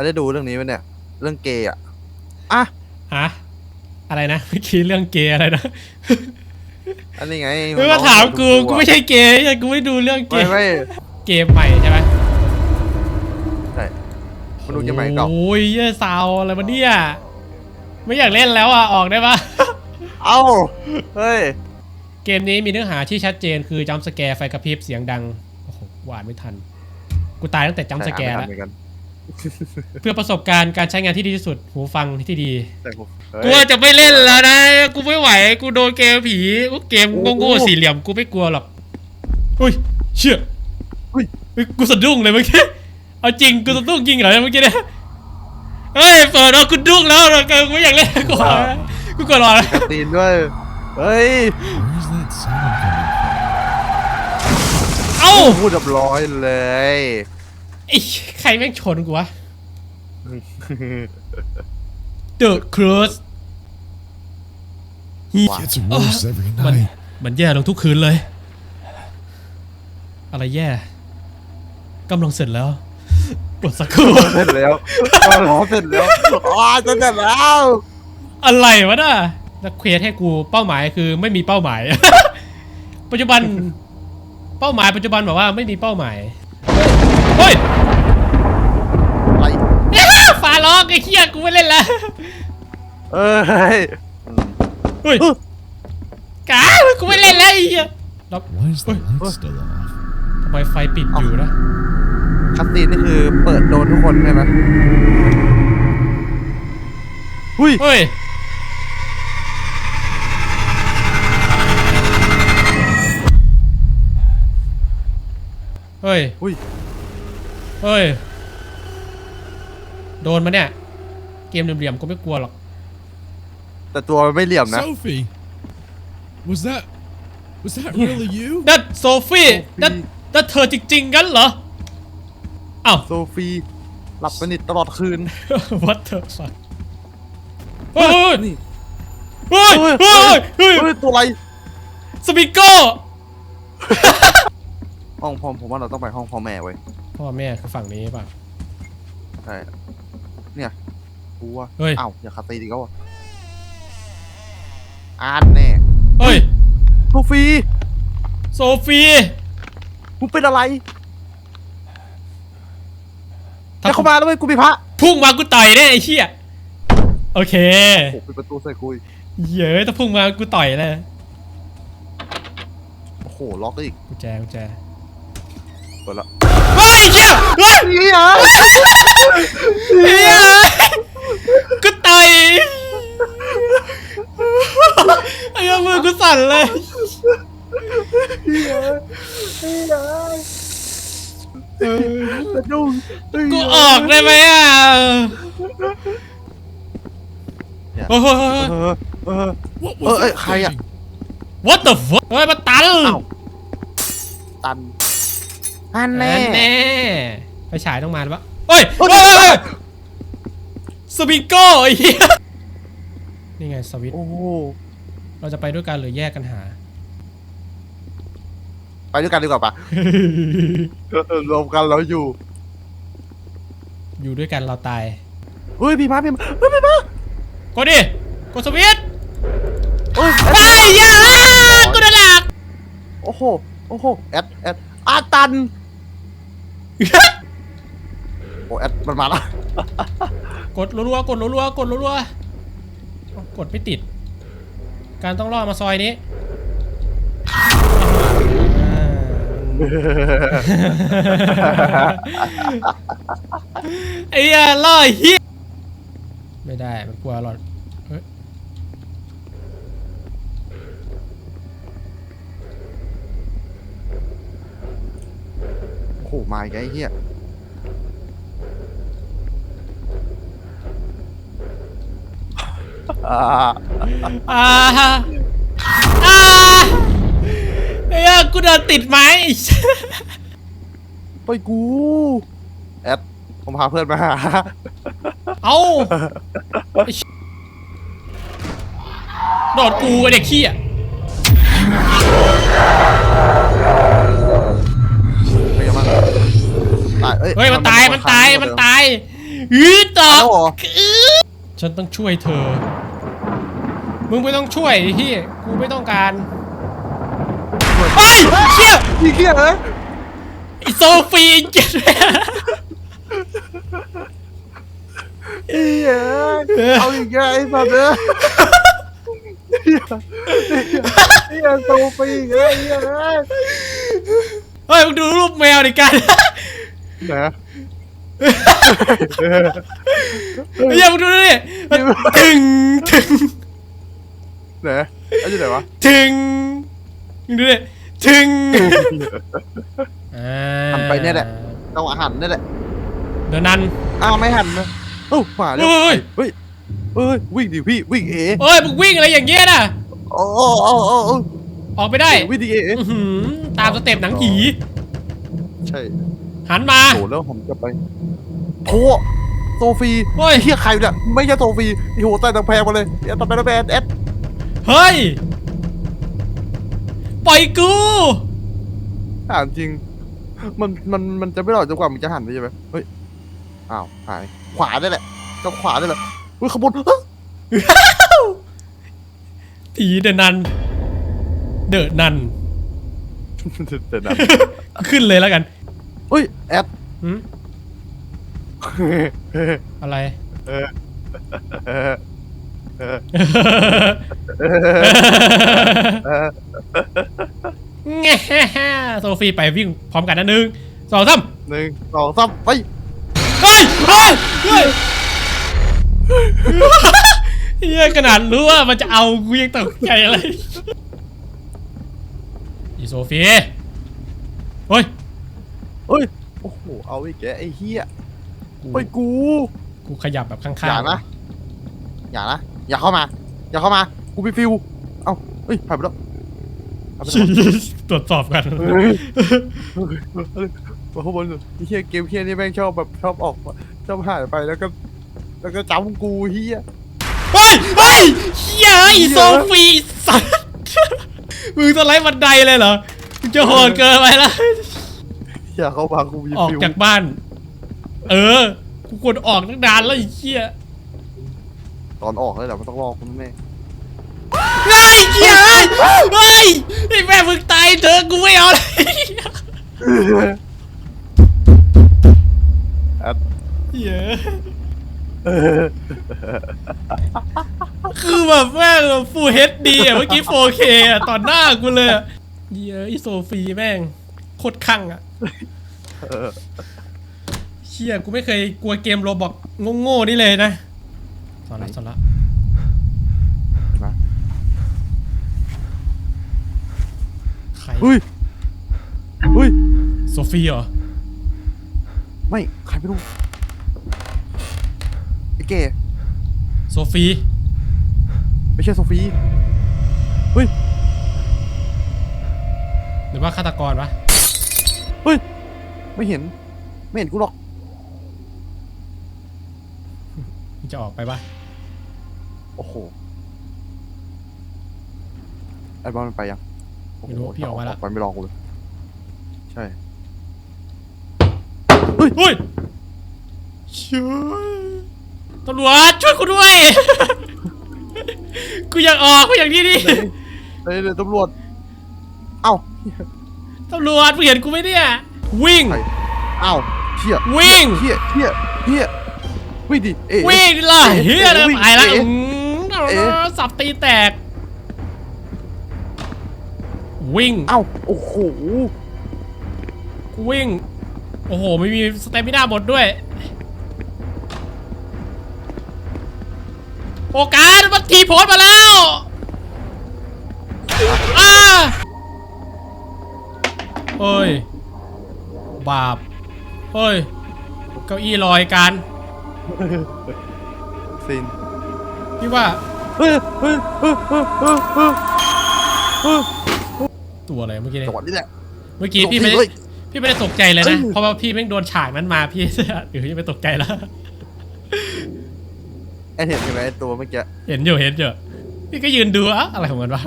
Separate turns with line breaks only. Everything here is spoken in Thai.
อันได้ดูเรื่องนี้ไหมเนี่ย เรื่องเกย์อะอะ
ฮะอะไรนะเมื่อกี้เรื่องเกย์อะไรนะ
อันนี้ไง
มึงมาถามกูกูไม่ใช่เกย์ไอ้กูไม่ดูเรื่องเก
ไม่
ย์
ไม่
เกมใหม่ใช่ไหม
ใช่มันดูจะใหม่เก่า
โอ้ยเหี้ยซาวอะไรมาเนี่ยไม่อยากเล่นแล้วอะออกได้ปะ
เอ้าเฮ้ย
เกมนี้มีเนื้อหาที่ชัดเจนคือจัมป์สแกร์ไฟกระพริบเสียงดังโอ้โหหวานไม่ทัน กูตายตั้งแต่จัมป์สแกร์
ใช่
แล้ว
อ่านไม่ทัน เหมือนกัน
เพื่อประสบการณ์การใช้งานที่ดีที่สุด หูฟังที่ดี
แต่ผม
กู
เฮ้ย
ว่าจะไม่เล่นแล้วนะ กูไม่ไหว กูโดนเกมผีกูเกม
โอ้โห
โง่ๆสี่เหลี่ยมกูไม่กลัวหรอกอุ้ย เชี่ย
อุ้ย
เฮ้ยกูสะดุ้งเลยเมื่อกี้ เอาจริงกูสะดุ้งจริงเหรอเมื่อกี้เนี่ยเฮ้ยเปิดเอากูดุ้งแล้วเราเกินกูไม่อยากเล่นกูขอกูกดรอแล้ว
กระตีนด้วยเฮ้ย
Where's that sound coming
เอ้า
พูดเรียบร้อยเลย
ไอ้ใครแม่งชนกูวะ The Cruise
from? Gets worse every
มัน
night.
มันแย่ลงทุกคืนเลย อะไรแย่กำลังเสร็จแล้วกดสักครู่
เสร็จแล้วก็ร้องเสร็จแล้วอ๋อจะเสร็จแล้ว
อะไรวะน่ะแล้วเควสให้กูเป้าหมายคือไม่มีเป้าหมาย ปัจจุบัน เป้าหมายปัจจุบันบอกว่าไม่มีเป้าหมาย เฮ้ย
อะไร
ฟ้าร้องไอ้เหี้ยกูไม่เล่นแล้ว
เอ้ย
เฮ้ยกากูไม่เล่นแล้วไอ้เหี้ยแล้ว
Why is the
Oi.
light still off?
ทำไมไฟปิดอยู่นะ
คัตซีนนี่คือเปิดโดนทุกคนใช่ไหมหุ้ย
เฮ้ยเฮ้ย
หุ้ย
เฮ้ย โดนมาเนี่ย เกมเหลี่ยมๆก็ไม่กลัวหรอก
แต่ตัวมันไม่เหลี่ยมนะ
Sophie! Was that. Was that really you?
นั่นโซฟี่นั่นนั่นเธอจริงๆงั้นเหรอ อ้าว
โซฟีหลับสนิทตลอดคืน
What the fuck เฮ้ย
นี่
เฮ้ยเฮ้ยเฮ้ยเฮ้ย
เฮ้ยตัวอะไร
สปิโก้
ห้องพ่อผมว่าเราต้องไปห้องพ่อแม่เว้ย
พ่อแม่คือฝั่งนี้ป่ะ
ใช่เนี่ยกูว่า
เฮ้ย
อ้าวอย่าคัตซีนอีกแล้วอะอ่านแน่
เฮ้ย
โซฟี
โซฟี
มึงเป็นอะไร
ถ้า
จะเข้ามาแล้วเว้ยกูมีพระ
พุ่งมากูต่อยแน่ไอ้เหี้ยโอเค
โอ้โหปิดประตูใส่กูอีก
เย้ยถ้าพุ่งมากูต่อยเลย
โอ้โหล็อกอีก
กุญแจกุญแจ
เปิดละ
เฮ้ยเหี้ยเฮ้ย
นี่อะ
เหี้ยกูต่อยไอ้เหี้ยมือกูสั่นเลย
สะดุ้ง
กูออกได้ไหมอะโอ้โห
เออเออ
What
Ờ,
was
ê,
that
hay à?
thing?
What the fuck เฮ้ยมาตัน
ตัน อัน
แน่
แน่
แน่ไปฉายต้องมาหรือเปล่าเฮ้ย
เฮ้
เฮ้
ย
ยเฮ้ยสปิงโก้ไอ้เหี้ยนี่ไงสวิตช์
โอ้โห
เราจะไปด้วยกันหรือแยกกันหา
ไปด้วยกันดีกว่าปะเออรวมกันแล้วอยู่
อยู่ด้วยกันเราตาย
เฮ้ยพี่มาพี่มาเฮ้ยพี่มาก
ดดิกดสวิตช์
เฮ้ย
ไอ้เหี้ยกูโดนหลัก
โอ้โหโอ้โหแอดแอดอาตัน โอ้แอดมันมาแล้ว
กดรัวๆกดรัวๆกดรัวๆกดไม่ติด การต้องล่อมาซอยนี้ไอ้เหี้ยล่อเฮียไม่ได้มันกลัวหรอกเฮ้ย
โอ้โห มาอีกไอ้เหี้ยอ่า
อ่าอ่าไอ้เหี้ยกูเดินติดไม้
ไปกู แอดผมพาเพื่อนมาหา
เอ้าไอ้เหี้ยโดดกูไอ้เด็กขี้อะ
เอ้ย
เฮ้ยมันตายมันตายมันตายอือตอ
แล้วเหรอ
ฉันต้องช่วยเธอ มึงไม่ต้องช่วยไอ้ที่กูไม่ต้องการเฮ้ยเชี่ย
พี่เกียร์นะ
ไอโซฟีเจ็ด
เอ้ยเอาอีกแล้วไอ้สัตว์เอ้ยเหี้ยเหี้ยโซฟีอีกแล้วไอ้เหี้ยเอ้ย
เฮ้ยมึงดูรูปแมวดิกัน
ไห นะ
ไอ้เหี้ยมึงดูดิมันถึงถึง
ไหนไอ้ที่ไหนวะ
ถึงมึงดูดิถึง
หันไปเนี่ยแหละต้องหันเนี่ยแหละ
เดี๋ยวนั้น
อ้าวไม่หันนะโอ้ามาแล้ว
เฮ้ย
เฮ้ยเฮ้ยวิ่งดิพี่วิ่งเอ๋
เฮ้ยมึงวิ่งอะไรอย่างเงี้ยน่ะ
โอ้โอ้โอ้ออ
กไปได้
วิ่งดิเอ๋
ตามสเต็ปหนังผี
ใช่
หันมา
โหแล้วผมจะไปโถโซฟี
เฮ้ย
เฮียใครเนี่ยไม่ใช่โซฟีไอ้โหใต้ตะแพงมาเลยเดี๋ยวตะแพงตะแพงแอด
เฮ้ย ปล่อยกู
ถามจริง มันมันมันจะไม่หลอดจนกว่ามันจะหันได้ใช่ไหมเฮ้ยอ้าวหายขวาได้แหละก็ขวาได้แหละเฮ้ยขบวนเฮ้ย
ผีเดอะนัน เดอะนัน
เดี๋ยวนะ
ขึ้นเลยแล้วกัน
เฮ้ยแอด
หืมอะไร
เออเออเออเออ
แง่โซฟีไปวิ่งพร้อมกันนะหนึ่งสองสาม
หนึ่งสองสามไป
เฮ้ยเฮ้ยเฮ้ยเฮียขนาดรู้ว่ามันจะเอากูยังตกใจอะไรอีโซฟีเฮ้ย
เฮ้ย โอ้โห เอาอีกแกไอ้เฮีย
กู
ไปกู
กูขยับแบบข้างๆ
อย่านะ อย่านะ อย่าเข้ามา อย่าเข้ามา กูไปฟิว เอ้าเฮ้ยหายไปแล้วหายไปแล้ว
ตรวจสอบกัน
เฮ้ยมาข้างบนสุดไอ้เฮียเกมเฮียนี่แม่งชอบแบบชอบออกมาชอบหายไปแล้วก็ แล้วก็จำกูเฮีย
เฮ้ยเฮ้ยเฮียอีโซฟีสัตว์มึงสไลด์บันไดเลยเหรอมึงจะโหดเกินไปแล้ว
อย่าเข้ามากูมี
ออก
ฟิว
จากบ้าน เออ กูกดออกตั้งนานแล้วไอ้เหี้ย
ตอนออกเลยแหละมันต้องรอคุณแม่
เฮ้ยเหี้ยเฮ้ยเฮ้ยไอ้แม่มึงตายเถอะกูไม่เอาเลย
แอด
เหี้ยคือแบบแม่งฟูเฮดดีอะเมื่อกี้ 4K อะตอนหน้ากูเลยอะเหี้ยไอโซฟีแม่งโคตรคั่งอะ
เออ
เชี่ยกูไม่เคยกลัวเกมโรบอกโง่ๆนี่เลยนะสอนละสอนละ
มา
ใคร
เฮ้ยเฮ้ย
โซฟีเหรอ
ไม่ใครไม่รู้ไอ้เก๋
โซฟี
ไม่ใช่โซฟีเฮ้ย
หรือว่าฆาตกรวะ
เฮ้ย ไม่เห็น ไม่เห็นกูหรอก
มึงจะออกไปปะ
โอ้โห ไอ้บอลมันไปยังโอ้โห
ไม่รู้พี่ออกมาแล้ว
ไปไม่รอกูเลย ใช่
เฮ้ยช่วยตำรวจช่วยกูด้วย กูอยากออกกูอยากนี่นี่
เฮ้ยเดี๋ยวตำรวจ เอ้า
ตำรวจมึงเห็นกูไหมเนี่ยวิ่ง
ใครเอ้าเชี่ย
วิ่ง
เชี่ยเชี่ยเชี่ยวิ่งดิเอ๊ะ
วิ่งดิล่ะเฮียเลย
วิ่ง
ไปแล้ว
เอ๊ะ
อืม
เอ๊ะ
สับตีแตก วิ่ง
เอ้าโอ้โห
กูวิ่ง โอ้โหไม่มีสเตมิน่าหมดด้วยโอกาสมันทีโพสต์มาแล้ว เฮ้ย บาปเฮ้ย เก้าอี้ลอยกัน
ซิน
พี่ว่า
เฮ้ยเฮ้ยเฮ้ยเฮ้ยเฮ้ยเฮ้ยเฮ้ย
ตัวอะไรเมื่อกี้เนี่ย
จังหวะนี้แหละ
เมื่อกี้พี่ไม่
เฮ้
ได้
ย
พี่ไม่ได้ตกใจเลย
เอ้
นะ
ย
เพราะว่าพี่แม่งโดนฉากนั้นมาพี่เออพี่ไม่ตกใจแล้ว
ไอเห็นใช่ไหมไอ้ตัวเมื่อกี้
เห็นอยู่เห็นอยู่พี่ก็ยืนดูอะอะไรของมันวะ